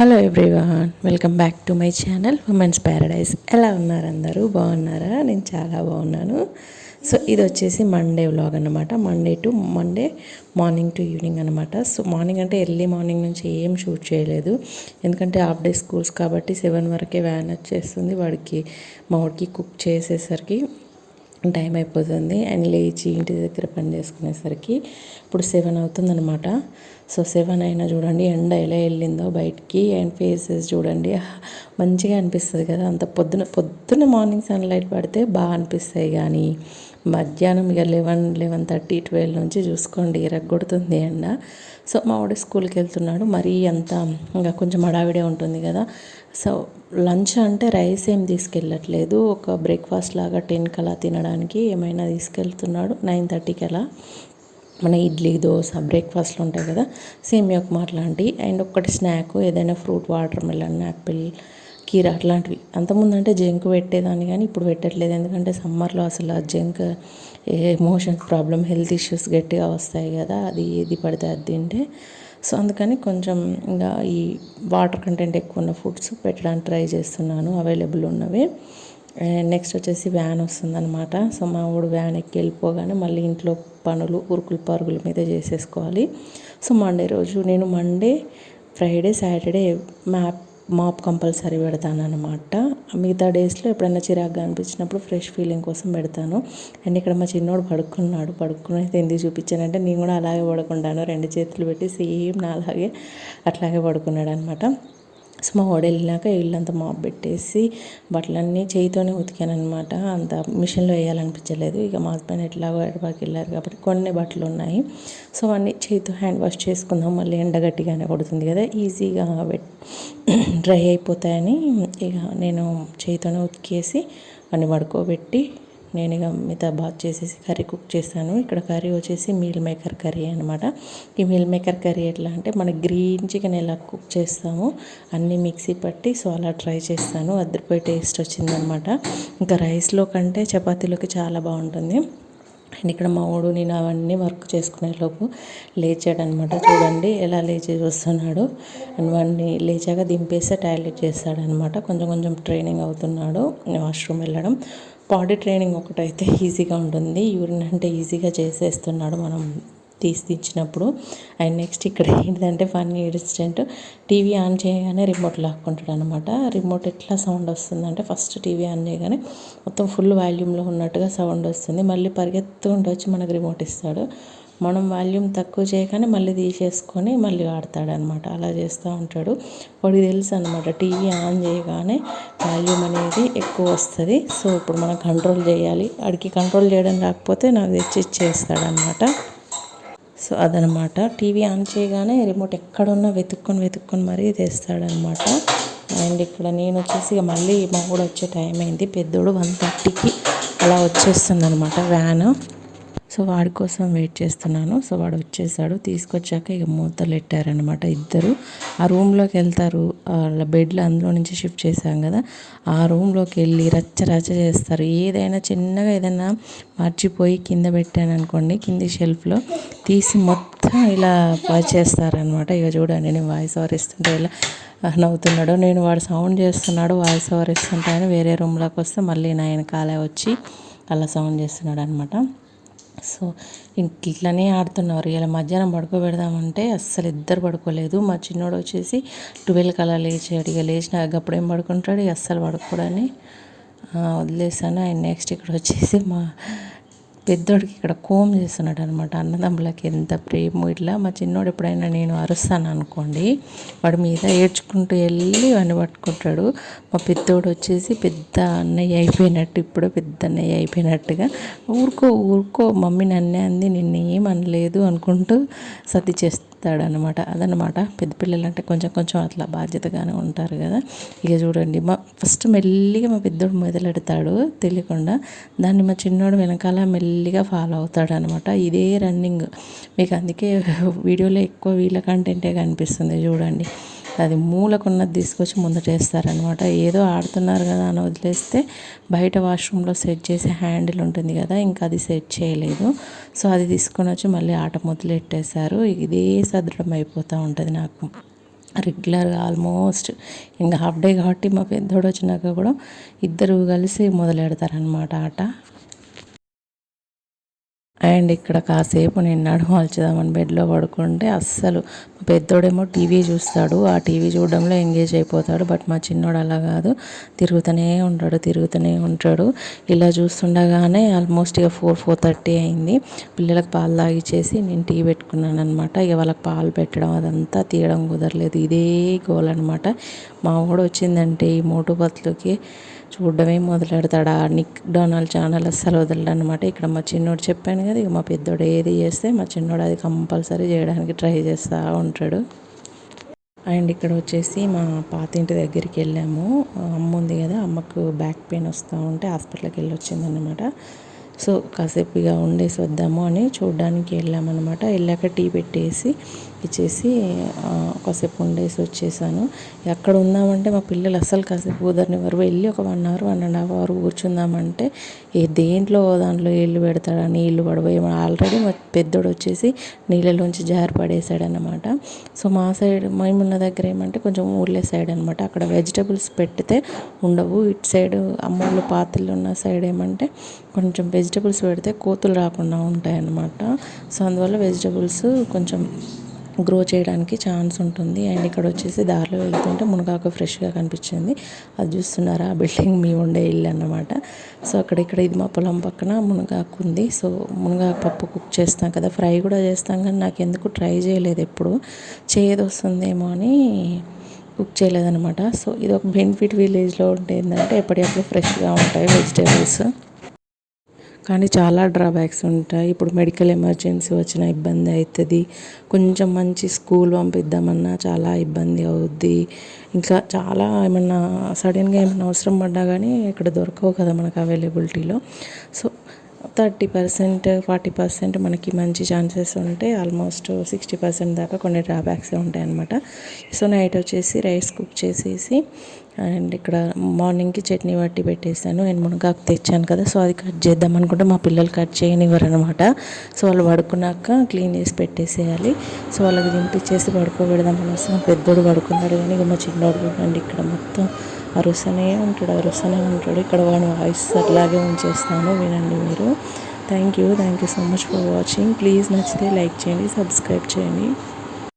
Hello everyone welcome back to my channel women's paradise ఎలా ఉన్నారు అందరూ? బాగున్నారా? నేను చాలా బాగున్నాను. సో ఇది వచ్చేసి మండే వ్లాగ్ అనమాట Monday to Monday morning to evening అనమాట సో మార్నింగ్ అంటే ఎర్లీ మార్నింగ్ నుంచి ఏం షూట్ చేయలేదు. ఎందుకంటే హాఫ్ డే స్కూల్స్ కాబట్టి సెవెన్ వరకే వ్యాన్ వచ్చేస్తుంది. వాడికి మా వాడికి కుక్ చేసేసరికి టైం అయిపోతుంది. అండ్ లేచి ఇంటి దగ్గర పని చేసుకునేసరికి ఇప్పుడు సెవెన్ అవుతుందనమాట సో సెవెన్ అయినా చూడండి ఎండ ఎలా వెళ్ళిందో బయటికి అండ్ ఫేసెస్ చూడండి. మంచిగా అనిపిస్తుంది కదా. అంత పొద్దున పొద్దున మార్నింగ్ సన్లైట్ పడితే బాగా అనిపిస్తాయి కానీ మధ్యాహ్నం ఇక లెవెన్ లెవెన్ థర్టీ ట్వెల్వ్ నుంచి చూసుకోండి రగ్గొడుతుంది ఎండ. సో మా వాడు స్కూల్కి వెళ్తున్నాడు. మరీ అంత ఇంకా కొంచెం హడావిడే ఉంటుంది కదా. సో లంచ్ అంటే రైస్ ఏం తీసుకెళ్ళట్లేదు. ఒక బ్రేక్ఫాస్ట్ లాగా టెన్కి అలా తినడానికి ఏమైనా తీసుకెళ్తున్నాడు. నైన్ థర్టీకి అలా. మన ఇడ్లీ దోశ బ్రేక్ఫాస్ట్లు ఉంటాయి కదా సేమ్ ఉప్మా అట్లాంటివి అండ్ ఒక్కటి స్నాక్ ఏదైనా ఫ్రూట్ వాటర్ మెలన్ యాపిల్ కీర అట్లాంటివి. అంతకుముందు అంటే జంక్ పెట్టేదాన్ని కానీ ఇప్పుడు పెట్టట్లేదు. ఎందుకంటే సమ్మర్లో అసలు ఆ junk emotions problem health issues గట్టిగా వస్తాయి కదా అది ఏది పడితే అది తింటే. సో అందుకని కొంచెం ఇంకా ఈ వాటర్ కంటెంట్ ఎక్కువ ఉన్న ఫుడ్స్ పెట్టడానికి ట్రై చేస్తున్నాను. అవైలబుల్ ఉన్నవి. నెక్స్ట్ వచ్చేసి వ్యాన్ వస్తుందన్నమాట. సో మా ఊడు వ్యాన్ ఎక్కి వెళ్ళిపోగానే మళ్ళీ ఇంట్లో పనులు ఉరుకులు పరుగుల మీద చేసేసుకోవాలి. సో మండే రోజు నేను Monday Friday Saturday map mop compulsory పెడతాను అనమాట మిగతా డేస్లో ఎప్పుడైనా చిరాగ్గా అనిపించినప్పుడు ఫ్రెష్ ఫీలింగ్ కోసం పెడతాను. అండ్ ఇక్కడ మా చిన్నోడు పడుకున్నాడు. పడుకుని ఎందుకు చూపించానంటే నేను కూడా అలాగే పడుకుంటాను. రెండు చేతులు పెట్టి సేమ్ నా అలాగే అట్లాగే పడుకున్నాడు అనమాట సో మా వాడు వెళ్ళినాక ఇల్లంతా మాప్ పెట్టేసి బట్టలన్నీ చేయితోనే ఉతికాను అనమాట అంత మిషన్లో వేయాలనిపించలేదు. ఇక మా హస్బెండ్ ఎట్లాగో ఎడబాకి వెళ్ళారు కాబట్టి కొన్ని బట్టలు ఉన్నాయి సో అన్నీ చేయితో హ్యాండ్ వాష్ చేసుకుందాం. మళ్ళీ ఎండ గట్టిగానే కొడుతుంది కదా. ఈజీగా డ్రై అయిపోతాయని ఇక నేను చేయితోనే ఉతికేసి అన్ని పడుకోబెట్టి నేను ఇక మిగతా బాత్ చేసేసి కర్రీ కుక్ చేస్తాను. ఇక్కడ కర్రీ వచ్చేసి మీల్ మేకర్ కర్రీ అనమాట ఈ మీల్ మేకర్ కర్రీ ఎట్లా అంటే మన గ్రీన్ చికెన్ ఎలా కుక్ చేస్తామో అన్నీ మిక్సీ పట్టి సో అలా ట్రై చేస్తాను. అద్దరిపోయి టేస్ట్ వచ్చిందనమాట ఇంకా రైస్లో కంటే చపాతీలోకి చాలా బాగుంటుంది. అండ్ ఇక్కడ మా ఊడు నేను అవన్నీ వర్క్ చేసుకునేలోపు లేచాడనమాట చూడండి ఎలా లేచి వస్తున్నాడు. అండ్ వాడిని లేచాక దింపేస్తే టాయిలెట్ చేస్తాడనమాట కొంచెం కొంచెం ట్రైనింగ్ అవుతున్నాడు. వాష్రూమ్ వెళ్ళడం. బాడీ ట్రైనింగ్ ఒకటైతే ఈజీగా ఉంటుంది. యూరిన్ అంటే ఈజీగా చేసేస్తున్నాడు మనం తీసి అండ్ నెక్స్ట్ ఇక్కడ ఏంటంటే ఫన్నీ ఇన్సిడెంట్. టీవీ ఆన్ చేయగానే రిమోట్ లాక్కుంటాడు అనమాట రిమోట్ ఎట్లా సౌండ్ వస్తుందంటే ఫస్ట్ టీవీ ఆన్ చేయగానే మొత్తం ఫుల్ వాల్యూమ్లో ఉన్నట్టుగా సౌండ్ వస్తుంది. మళ్ళీ పరిగెత్తుకుంటూ వచ్చి మనకు రిమోట్ ఇస్తాడు. మనం వాల్యూమ్ తక్కువ చేయగానే మళ్ళీ తీసేసుకొని మళ్ళీ వాడతాడనమాట. అలా చేస్తూ ఉంటాడు. వాడికి తెలుసు అనమాట టీవీ ఆన్ చేయగానే వాల్యూమ్ అనేది ఎక్కువ వస్తుంది. సో ఇప్పుడు మనం కంట్రోల్ చేయాలి. వాడికి కంట్రోల్ చేయడం రాకపోతే నాకు తెచ్చి ఇచ్చేస్తాడనమాట. సో అదనమాట. టీవీ ఆన్ చేయగానే రిమోట్ ఎక్కడున్నా వెతుక్కొని వెతుక్కొని మరీ తెస్తాడనమాట. అండ్ ఇక్కడ నేను వచ్చేసి మళ్ళీ మా కూడా వచ్చే టైం అయింది. పెద్దోడు వన్ థర్టీకి అలా వచ్చేస్తుంది అనమాట వ్యాన్. సో వాడి కోసం వెయిట్ చేస్తున్నాను. సో వాడు వచ్చేసాడు. తీసుకొచ్చాక ఇక మూతలు పెట్టారనమాట ఇద్దరు. ఆ రూమ్లోకి వెళ్తారు. వాళ్ళ బెడ్లు అందులో నుంచి షిఫ్ట్ చేశాం కదా. ఆ రూమ్లోకి వెళ్ళి రచ్చ రచ్చ చేస్తారు. ఏదైనా చిన్నగా ఏదైనా మర్చిపోయి కింద పెట్టాను అనుకోండి కింది షెల్ఫ్లో తీసి మొత్తం ఇలా చేస్తారనమాట ఇక చూడండి నేను వాయిస్ ఓవర్ ఇస్తుంటే ఇలా నవ్వుతున్నాడు. నేను వాడు సౌండ్ చేస్తున్నాడు వాయిస్ ఓవర్ ఇస్తుంటాను వేరే రూమ్లోకి వస్తే మళ్ళీ నా వెనకాలే వచ్చి అలా సౌండ్ చేస్తున్నాడు అనమాట సో ఇట్లనే ఆడుతున్నారు ఇలా మధ్యాహ్నం పడుకోబెడదామంటే అస్సలు ఇద్దరు పడుకోలేదు. మా చిన్నోడు వచ్చేసి ట్వెల్వ్కి అలా లేచాడు ఇక లేచిన అప్పుడేం పడుకుంటాడు? ఇక అస్సలు పడుకోడని వదిలేసాను అండ్ నెక్స్ట్ ఇక్కడ వచ్చేసి మా పెద్దోడికి ఇక్కడ కోమ్ చేస్తున్నాడు అనమాట అన్నదమ్ములకి ఎంత ప్రేమ. ఇట్లా మా చిన్నోడు ఎప్పుడైనా నేను అరుస్తాను అనుకోండి వాడి మీద ఏడ్చుకుంటూ వెళ్ళి వాడిని పట్టుకుంటాడు. మా పెద్దోడు వచ్చేసి పెద్ద అన్నయ్య అయిపోయినట్టు ఇప్పుడు పెద్ద అన్నయ్య అయిపోయినట్టుగా ఊరుకో ఊరుకో మమ్మీ నన్నే అంది నిన్నేం అనలేదు అనుకుంటూ సతి చేస్తాను చేస్తాడు అనమాట అదనమాట పెద్ద పిల్లలు అంటే కొంచెం కొంచెం అట్లా బాధ్యతగానే ఉంటారు కదా. ఇక చూడండి మా ఫస్ట్ మెల్లిగా మా పెద్దోడు మొదలెడతాడు తెలియకుండా. దాన్ని మా చిన్నోడు వెనకాల మెల్లిగా ఫాలో అవుతాడు అనమాట ఇదే రన్నింగ్. మీకు అందుకే వీడియోలో ఎక్కువ వీళ్ళ కంటెంటే కనిపిస్తుంది చూడండి. అది మూలకున్నది తీసుకొచ్చి ముందటేస్తారనమాట ఏదో ఆడుతున్నారు కదా అని వదిలేస్తే బయట వాష్రూమ్లో సెట్ చేసే హ్యాండిల్ ఉంటుంది కదా ఇంకా అది సెట్ చేయలేదు. సో అది తీసుకొని వచ్చి మళ్ళీ ఆట మొదలెట్టేశారు. ఇదే సదృఢం అయిపోతూ ఉంటుంది నాకు. రెగ్యులర్గా ఆల్మోస్ట్ ఇంకా హాఫ్ డే కాబట్టి మా పెద్దోడు వచ్చినాక కూడా ఇద్దరు కలిసి మొదలెడతారనమాట ఆట. అండ్ ఇక్కడ కాసేపు నేను నడవాల్చుదామని బెడ్లో పడుకుంటే అస్సలు పెద్దోడేమో టీవీ చూస్తాడు. ఆ టీవీ చూడడంలో ఎంగేజ్ అయిపోతాడు. బట్ మా చిన్నోడు అలా కాదు. తిరుగుతూనే ఉంటాడు తిరుగుతూనే ఉంటాడు. ఇలా చూస్తుండగానే ఆల్మోస్ట్ ఇక ఫోర్ ఫోర్ థర్టీ అయింది. పిల్లలకు పాలు తాగిచ్చేసి నేను టీ పెట్టుకున్నాను అనమాట ఇక వాళ్ళకి పాలు పెట్టడం అదంతా తీయడం కుదరలేదు. ఇదే గోల్ అనమాట మా వాడు వచ్చిందంటే ఈ మోటు బతులకి చూడడమే మొదలెడతాడు. ఆ నిక్ డొనాల్డ్ ఛానల్ అస్సలు వదలడు అనమాట ఇక్కడ మా చిన్నోడు చెప్పాను కదా ఇక మా పెద్దోడు ఏది చేస్తే మా చిన్నోడు అది కంపల్సరీ చేయడానికి ట్రై చేస్తూ ఉంటాడు. అండ్ ఇక్కడ వచ్చేసి మా పాతింటి దగ్గరికి వెళ్ళాము. అమ్మ ఉంది కదా అమ్మకు బ్యాక్ పెయిన్ వస్తూ ఉంటే హాస్పిటల్కి వెళ్ళి వచ్చిందనమాట సో కాసేపు ఇక ఉండేసి వద్దాము అని చూడడానికి వెళ్ళామన్నమాట. వెళ్ళాక టీ పెట్టేసి ఇచ్చేసి కాసేపు ఉండేసి వచ్చేసాను. ఎక్కడ ఉన్నామంటే మా పిల్లలు అస్సలు కాసేపు కుదరనివ్వరు. వెళ్ళి ఒక one hour one and half hour కూర్చుందామంటే ఏ దేంట్లో దాంట్లో ఇల్లు పెడతాడా నీళ్ళు పడబోయే ఆల్రెడీ మా పెద్దోడు వచ్చేసి నీళ్ళలోంచి జారి పడేసాడనమాట సో మా సైడ్ మేమున్న దగ్గర ఏమంటే కొంచెం ఊర్లే సైడ్ అనమాట. అక్కడ వెజిటబుల్స్ పెడితే ఉండవు. ఇటు సైడ్ అమ్మోళ్ళు పాత్రలు ఉన్న సైడ్ ఏమంటే కొంచెం వెజిటబుల్స్ పెడితే కోతులు రాకుండా ఉంటాయన్నమాట. సో అందువల్ల వెజిటబుల్స్ కొంచెం గ్రో చేయడానికి ఛాన్స్ ఉంటుంది. అండ్ ఇక్కడ వచ్చేసి దారిలో వెళ్తుంటే మునగాకు ఫ్రెష్గా కనిపించింది. అది చూస్తున్నారా? ఆ బిల్డింగ్ మీ ఉండే ఇల్లు అన్నమాట. సో అక్కడ ఇక్కడ ఇది మా పొలం పక్కన మునగాకు ఉంది. సో మునగాకు పప్పు కుక్ చేస్తాం కదా. ఫ్రై కూడా చేస్తాం కానీ నాకు ఎందుకు ట్రై చేయలేదు ఎప్పుడు. చేదు వస్తుందేమో అని కుక్ చేయలేదన్నమాట. సో ఇది ఒక బెనిఫిట్ విలేజ్లో ఉంటే ఏంటంటే ఎప్పటికప్పుడు ఫ్రెష్గా ఉంటాయి వెజిటేబుల్స్ కానీ చాలా డ్రాబ్యాక్స్ ఉంటాయి. ఇప్పుడు మెడికల్ ఎమర్జెన్సీ వచ్చిన ఇబ్బంది అవుతుంది కొంచెం మంచి స్కూల్ పంపిద్దామన్నా చాలా ఇబ్బంది అవుద్ది. ఇంకా చాలా ఏమన్నా సడన్గా ఏమైనా అవసరం పడ్డా కానీ ఇక్కడ దొరకవు కదా మనకు అవైలబిలిటీలో. So thirty percent forty percent మనకి మంచి ఛాన్సెస్ ఉంటే ఆల్మోస్ట్ సిక్స్టీ పర్సెంట్ దాకా కొన్ని డ్రాబ్యాక్స్ ఉంటాయన్నమాట. సో నైట్ వచ్చేసి రైస్ కుక్ చేసేసి అండ్ ఇక్కడ మార్నింగ్కి చట్నీ పట్టి పెట్టేసాను అండ్ మునగాకు తెచ్చాను కదా సో అది కట్ చేద్దాం అనుకుంటే మా పిల్లలు కట్ చేయనివ్వరు అనమాట సో వాళ్ళు పడుకున్నాక క్లీన్ చేసి పెట్టేసేయాలి. సో వాళ్ళకి దింపించేసి పడుకోబెడదాం అనేసి పెద్దోడు పడుకున్నాడు కానీ ఇక మా చిన్నోడు అండి ఇక్కడ మొత్తం అరుసనే ఉంటాడు అరుసనే ఉంటాడు. ఇక్కడ వాడు వాయిస్ అట్లాగే ఉంచేస్తాను వినండి మీరు. Thank you thank you so much for watching please నచ్చితే లైక్ చేయండి సబ్స్క్రైబ్ చేయండి.